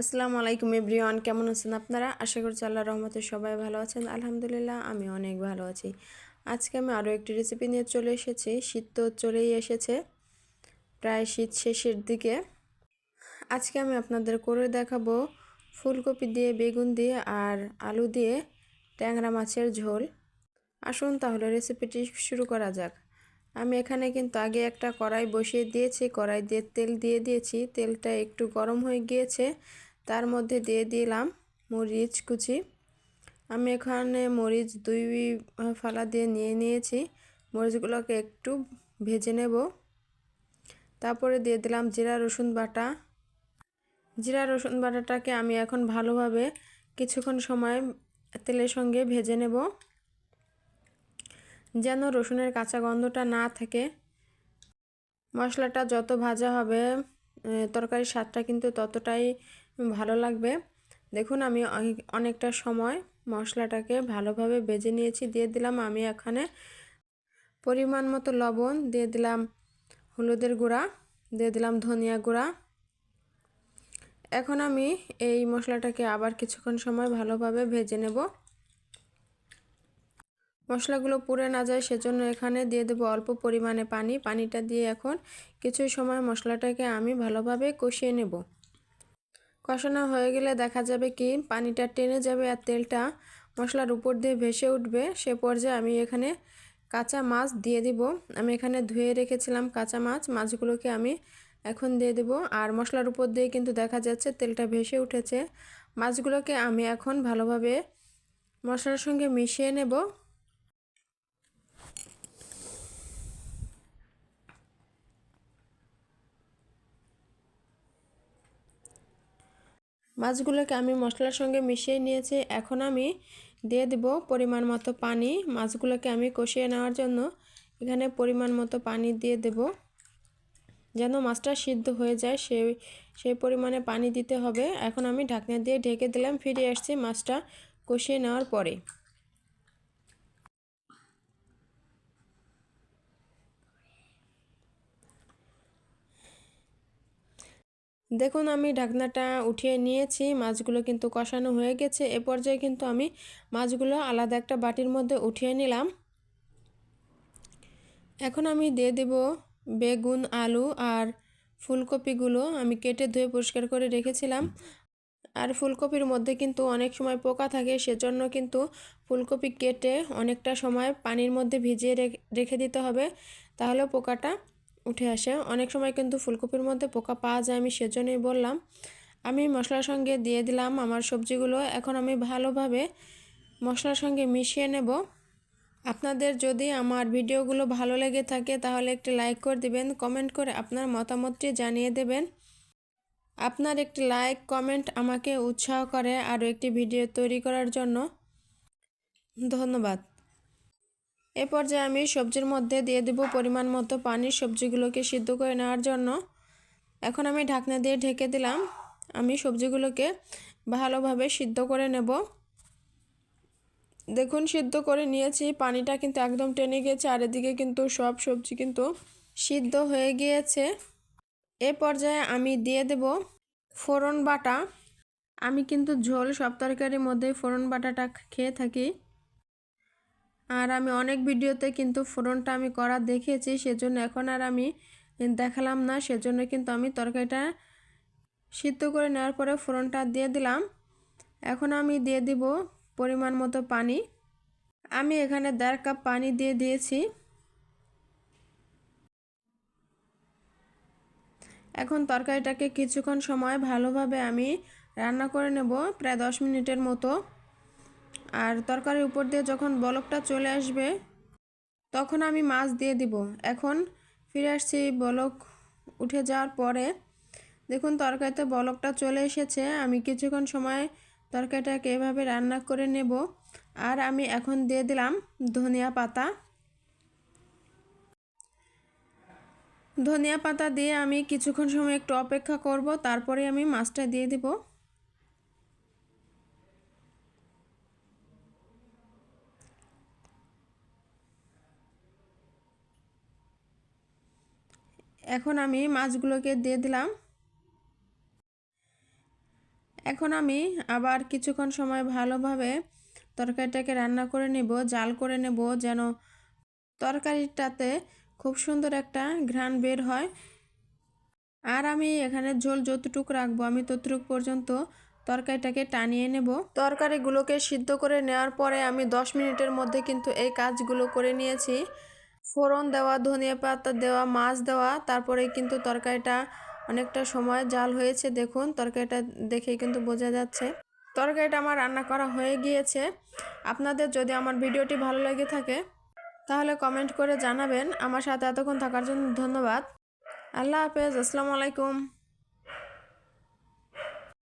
আসসালামু আলাইকুম এভরিওয়ান, কেমন আছেন আপনারা? আশা করছি আল্লাহ রহমতে সবাই ভালো আছেন। আলহামদুলিল্লাহ, আমি অনেক ভালো আছি। আজকে আমি আরও একটি রেসিপি নিয়ে চলে এসেছি। শীত তো চলেই এসেছে। প্রায় শীত শেষের দিকে। আজকে আমি আপনাদের করে দেখাবো ফুলকপি দিয়ে, বেগুন দিয়ে আর আলু দিয়ে ট্যাংরা মাছের ঝোল। আসুন তাহলে রেসিপিটি শুরু করা যাক। আমি এখানে কিন্তু আগে একটা কড়াই বসিয়ে দিয়েছি। কড়াই দিয়ে তেল দিয়ে দিয়েছি। তেলটা একটু গরম হয়ে গিয়েছে। তার মধ্যে দিয়ে দিলাম মরিচ কুচি। আমি এখানে মরিচ দুই ফালা দিয়ে নিয়ে নিয়েছি। মরিচগুলোকে একটু ভেজে নেব। তারপরে দিয়ে দিলাম জিরা, রসুন বাটা। জিরা, রসুন বাটাটাকে আমি এখন ভালোভাবে কিছুক্ষণ সময় তেলের সঙ্গে ভেজে নেব। যেন রসুনের কাঁচা গন্ধটা না থাকে। মশলাটা যত ভাজা হবে তরকারির স্বাদটা কিন্তু ততটাই ভালো লাগবে। দেখুন, আমি অনেকটা সময় মশলাটাকে ভালোভাবে বেজে নিয়েছি, দিয়ে দিলাম আমি এখানে পরিমাণ মতো লবণ, দিয়ে দিলাম হলুদের গুঁড়া, দিয়ে দিলাম ধনিয়া গুঁড়া। এখন আমি এই মশলাটাকে আবার কিছুক্ষণ সময় ভালোভাবে ভেজে নেব। মশলাগুলো পুড়ে না যায় সেজন্য এখানে দিয়ে দেবো অল্প পরিমাণে পানি। পানিটা দিয়ে এখন কিছু সময় মশলাটাকে আমি ভালোভাবে কষিয়ে নেব। কষানো হয়ে গেলে দেখা যাবে কি, পানিটা টেনে যাবে আর তেলটা মশলার উপর দিয়ে ভেসে উঠবে, সে পর্যায়ে আমি এখানে কাঁচা মাছ দিয়ে দিব। আমি এখানে ধুয়ে রেখেছিলাম কাঁচা মাছ, মাছগুলোকে আমি এখন দিয়ে দেব। আর মশলার উপর দিয়ে কিন্তু দেখা যাচ্ছে তেলটা ভেসে উঠেছে। মাছগুলোকে আমি এখন ভালোভাবে মশলার সঙ্গে মিশিয়ে নেব। মাছগুলোকে আমি মশলার সঙ্গে মিশিয়ে নিয়েছি। এখন আমি দিয়ে দেব পরিমাণ মতো পানি। মাছগুলোকে আমি কষিয়ে নেওয়ার জন্য এখানে পরিমাণ মতো পানি দিয়ে দেব। যেন মাছটা সিদ্ধ হয়ে যায় সেই সেই পরিমাণে পানি দিতে হবে। এখন আমি ঢাকনা দিয়ে ঢেকে দিলাম, ফিরে আসছি মাছটা কষিয়ে নেওয়ার পরে। দেখুন, আমি ঢাকনাটা উঠিয়ে নিয়েছি, মাছগুলো কিন্তু কষানো হয়ে গেছে। এ পর্যায়ে কিন্তু আমি মাছগুলো আলাদা একটা বাটির মধ্যে উঠিয়ে নিলাম। এখন আমি দিয়ে দেব বেগুন, আলু আর ফুলকপিগুলো। আমি কেটে ধুয়ে পরিষ্কার করে রেখেছিলাম। আর ফুলকপির মধ্যে কিন্তু অনেক সময় পোকা থাকে, সেজন্য কিন্তু ফুলকপি কেটে অনেকটা সময় পানির মধ্যে ভিজিয়ে রেখে দিতে হবে। তাহলে পোকাটা উঠে আসে। অনেক সময় কিন্তু ফুলকপির মধ্যে পোকা পাওয়া যায়, আমি সেজন্যই বললাম। আমি মশলার সঙ্গে দিয়ে দিলাম আমার সবজিগুলো। এখন আমি ভালোভাবে মশলার সঙ্গে মিশিয়ে নেব। আপনাদের যদি আমার ভিডিওগুলো ভালো লেগে থাকে তাহলে একটি লাইক করে দিবেন, কমেন্ট করে আপনার মতামতটি জানিয়ে দেবেন। আপনার একটি লাইক, কমেন্ট আমাকে উৎসাহ করে আরও একটি ভিডিও তৈরি করার জন্য। ধন্যবাদ। এ পর্যায়ে আমি সবজির মধ্যে দিয়ে দেব পরিমাণ মতো পানি সবজিগুলোকে সিদ্ধ করে নেওয়ার জন্য। এখন আমি ঢাকনা দিয়ে ঢেকে দিলাম। আমি সবজিগুলোকে ভালোভাবে সিদ্ধ করে নেব। দেখুন, সিদ্ধ করে নিয়েছি। পানিটা কিন্তু একদম টেনে গিয়েছে। আর এদিকে কিন্তু সব সবজি কিন্তু সিদ্ধ হয়ে গিয়েছে। এ পর্যায়ে আমি দিয়ে দেব ফোড়ন বাটা। আমি কিন্তু ঝোল সব তরকারির মধ্যে ফোড়ন বাটাটা খেয়ে থাকি। আর আমি অনেক ভিডিওতে কিন্তু ফোড়নটা আমি করা দেখেছি সেজন্য এখন আর আমি দেখালাম না, সেজন্য কিন্তু আমি তরকারিটা সিদ্ধ করে নেওয়ার পরে ফোড়নটা দিয়ে দিলাম। এখন আমি দিয়ে দিব পরিমাণ মতো পানি। আমি এখানে দেড় কাপ পানি দিয়ে দিয়েছি। এখন তরকারিটাকে কিছুক্ষণ সময় ভালোভাবে আমি রান্না করে নেব, প্রায় দশ মিনিটের মতো। আর তরকারির উপর দিয়ে যখন বলকটা চলে আসবে, তখন আমি মাছ দিয়ে দিব। এখন ফিরে আসছি, বলক উঠে যাওয়ার পরে। দেখুন, তরকারিতে বলকটা চলে এসেছে। আমি কিছুক্ষণ সময় তরকারিটাকে এভাবে রান্না করে নেব। আর আমি এখন দিয়ে দিলাম ধনিয়া পাতা। ধনিয়া পাতা দিয়ে আমি কিছুক্ষণ সময় একটু অপেক্ষা করব। তারপরে আমি মাছটা দিয়ে দিব। এখন আমি মাছগুলোকে দিয়ে দিলাম। এখন আমি আবার কিছুক্ষণ সময় ভালোভাবে তরকারিটাকে রান্না করে নেব, জাল করে নেব যেন তরকারিটাতে খুব সুন্দর একটা ঘ্রাণ বের হয়। আর আমি এখানে ঝোল যতটুকু রাখব, আমি ততটুক পর্যন্ত তরকারিটাকে টানিয়ে নেব। তরকারিগুলোকে সিদ্ধ করে নেওয়ার পরে আমি দশ মিনিটের মধ্যে কিন্তু এই কাজগুলো করে নিয়েছি। ফোড়ন দেওয়া, ধনিয়া পাতা দেওয়া, মাছ দেওয়া, তারপরে কিন্তু তরকারিটা অনেকটা সময় জাল হয়েছে। দেখুন, তরকারিটা দেখেই কিন্তু বোঝা যাচ্ছে। তরকারিটা আমার রান্না করা হয়ে গিয়েছে। আপনাদের যদি আমার ভিডিওটি ভালো লেগে থাকে, তাহলে কমেন্ট করে জানাবেন। আমার সাথে এতক্ষণ থাকার জন্য ধন্যবাদ। আল্লাহ হাফেজ, আসসালামু আলাইকুম।